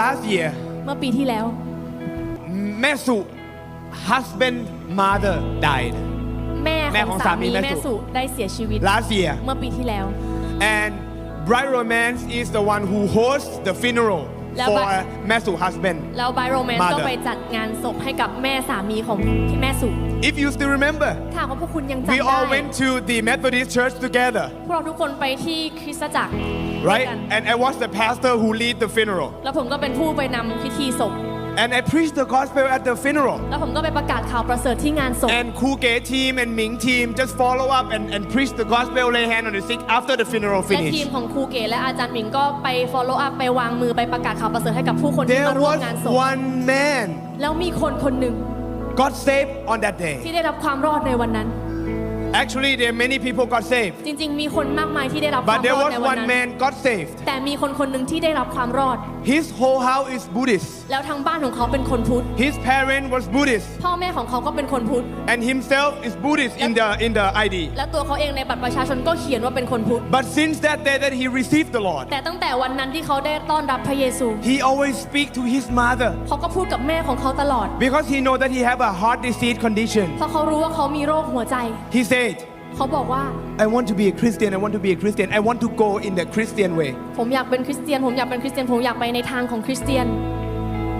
Last year, เมื่อปีที่แล้ว Mesu, husband, mother died. แม่ แม่ ข ข อ อง ง สา สามี มี แม่ แม่ สุ สุได้เสียชีวิต Last year. เมื่อปีที่แล้ว And Bright Romance is the one who hosts the funeral แล้ว for บะ Mesu husband. แล้วไบโรแมน Mother ก็ไปจัดงานศพให้กับแม่สามีของที่แม่สุ If you still remember, ถ้าหากว่าพวกคุณยังจำ we ได้ all went to the Methodist church together, พวกเราทุกคนไปที่คริสตจักรด้วย right? กัน And I was the pastor who lead the funeral. แล้วผมก็เป็นผู้ไปนำพิธีศพ And I preached the gospel at the funeral. แล้วผมก็ไปประกาศข่าวประเสริฐที่งานศพ And Kuge team and Ming team just follow up and, and preach the gospel, lay hand on the sick after the funeral และทีม finish. ของครูเก๋และอาจารย์หมิงก็ไป follow up ไปวางมือไปประกาศข่าวประเสริฐให้กับผู้คนที่ There มาร่วม was งานศพ one man แล้วมีคนคนหนึ่ง got saved on that day. ที่ได้รับความรอดในวันนั้น Actually, there are many people got saved. จริงๆ มีคนมากมายที่ได้รับความ But there รอด was ในวัน one นั้น man got saved. แต่มีคนคนหนึ่งที่ได้รับความรอด His whole house is Buddhist. แล้วทั้งบ้านของเขาเป็นคนพุทธ His parent was Buddhist. พ่อแม่ของเขาก็เป็นคนพุทธ And himself is Buddhist in the in the ID. และตัวเขาเองในบัตรประชาชนก็เขียนว่าเป็นคนพุทธ But since that day that he received the Lord, แต่ตั้งแต่วันนั้นที่เขาได้ต้อนรับพระเยซู he always speak to his mother เขาก็พูดกับแม่ของเขาตลอด because he know that he have a heart disease condition. เพราะเขารู้ว่าเขามีโรคหัวใจ He said, เขาบอกว่า I want to be a Christian. I want to be a Christian. I want to go in the Christian way. ผมอยากเป็นคริสเตียน ผมอยากเป็นคริสเตียน ผมอยากไปในทางของคริสเตียน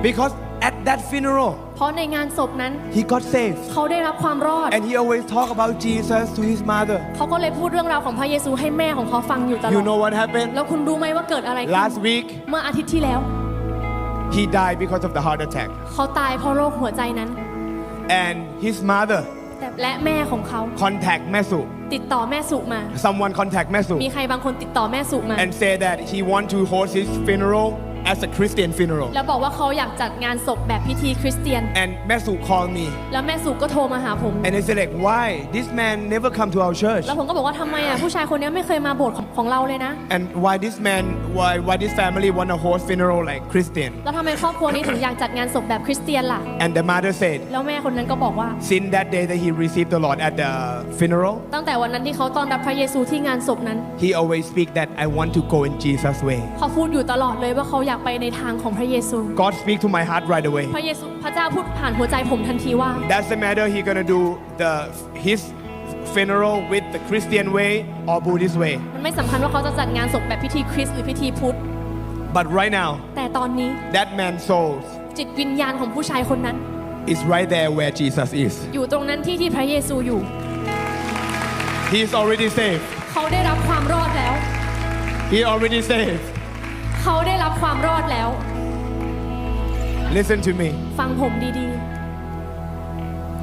Because at that funeral, เพราะในงานศพนั้น he got saved. เขาได้รับความรอด And he always talk about Jesus to his mother. เขาก็เลยพูดเรื่องราวของพระเยซูให้แม่ของเขาฟังอยู่ตลอ You ด know what happened? แล้วคุณรู้ไหมว่าเกิดอะไรขึ้น Last week, เมื่ออาทิตย์ที่แล้ว he died because of the heart attack. เขาตายเพราะโรคหัวใจนั้น And his mother แต่และแม่ของเขา contact Mesu. ติดต่อแม่สุมา Someone contact มี Mesu ใครบางคนติดต่อแม่สุมา and say that he want to host his funeral as a Christian funeral. แล้วบอกว่าเขาอยากจัดงานศพแบบพิธีคริสเตียน And Mesu called me แล้วแม่สุก็โทรมาหาผม and they said like, why this man never come to our church? แล้วผมก็บอกว่าทำไมอะผู้ชายคนนี้ไม่เคยมาโบสถ์ของของเราเลยนะ And why this man, why why this family want to host funeral like Christian? แล้วทำไมครอบครัวนี้ถึงอยากจัดงานศพแบบคริสเตียนล่ะ And the mother said, แล้วแม่คนนั้นก็บอกว่า since that day that he received the Lord at the funeral, ตั้งแต่วันนั้นที่เขาต้อนรับพระเยซูที่งานศพนั้น he always speak that I want to go in Jesus' way. เขาพูดอยู่ตลอดเลยว่าเขาอยากไปในทางของพระเยซู God speak to my heart right away. พระเยซูพระเจ้าพูดผ่านหัวใจผมทันทีว่า Doesn't matter he gonna do the his funeral with the Christian way or Buddhist way. มันไม่สำคัญว่าเขาจะจัดงานศพแบบพิธีคริสต์หรือพิธีพุทธ But right now, แต่ตอนนี้ that man's soul จิตวิญญาณของผู้ชายคนนั้น is right there where Jesus is. อยู่ตรงนั้นที่ที่พระเยซูอยู่ He's already saved. เขาได้รับความรอดแล้ว He already saved. เขาได้รับความรอดแล้ว Listen to me. ฟังผมดี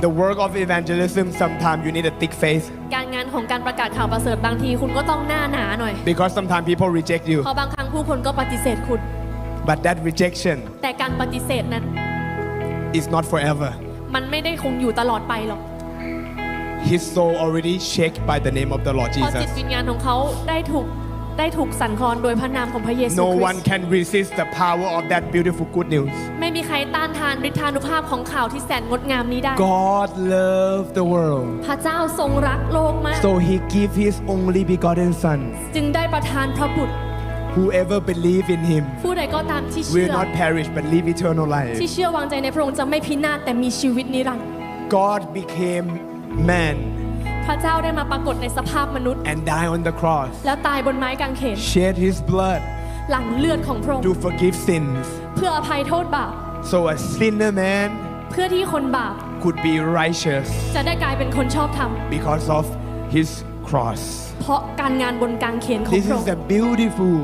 The work of evangelism, sometimes you need a thick face ๆ การงานของการประกาศข่าวประเสริฐบางทีคุณก็ต้องหน้าหนาหน่อย because sometimes people reject you. เพราะบางครั้งผู้คนก็ปฏิเสธคุณ But that rejection แต่การปฏิเสธนั้น is not forever. มันไม่ได้คงอยู่ตลอดไปหรอก His soul already shaken by the name of the Lord เพราะจิต Jesus. วิญญาณของเขาได้ถูก ได้ถูกสั่นคลอนโดยพระนามของพระเยซู No คริ one สต์ can resist the power of that beautiful good news. ไม่มีใครต้านทานฤทธานุภาพของข่าวที่แสนงดงามนี้ได้ God loved the world. พระเจ้าทรงรักโลกมาก So he gave his only begotten son. จึงได้ประทานพระบุตร Whoever believe in him ผู้ใดก็ตามที่เชื่ will อ not perish but live eternal life. ที่เชื่อวางใจในพระองค์จะไม่พินาศแต่มีชีวิตนิรันดร์ God became man พ ระเจ้าได้มาปรากฏในสภาพมนุษย์ and died on the cross, แล้วตายบนไม้กางเขน shed his blood หลังเลือดของพระองค์ to forgive sins. เพื่ออภัยโทษบาป So a sinner man เพื่อที่คนบาป could be righteous จะได้กลายเป็นคนชอบธรรม because of his cross. เพราะการงานบนกางเขนของ This พระอง is ค์ the beautiful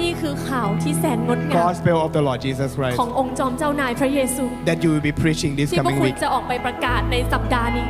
นี่คือข่าวที่แสนงดงาม gospel of the Lord Jesus Christ ขององค์จอมเจ้านายพระเยซู that you will be preaching this ที่พวก coming คุณ week. จะออกไปประกาศในสัปดาห์นี้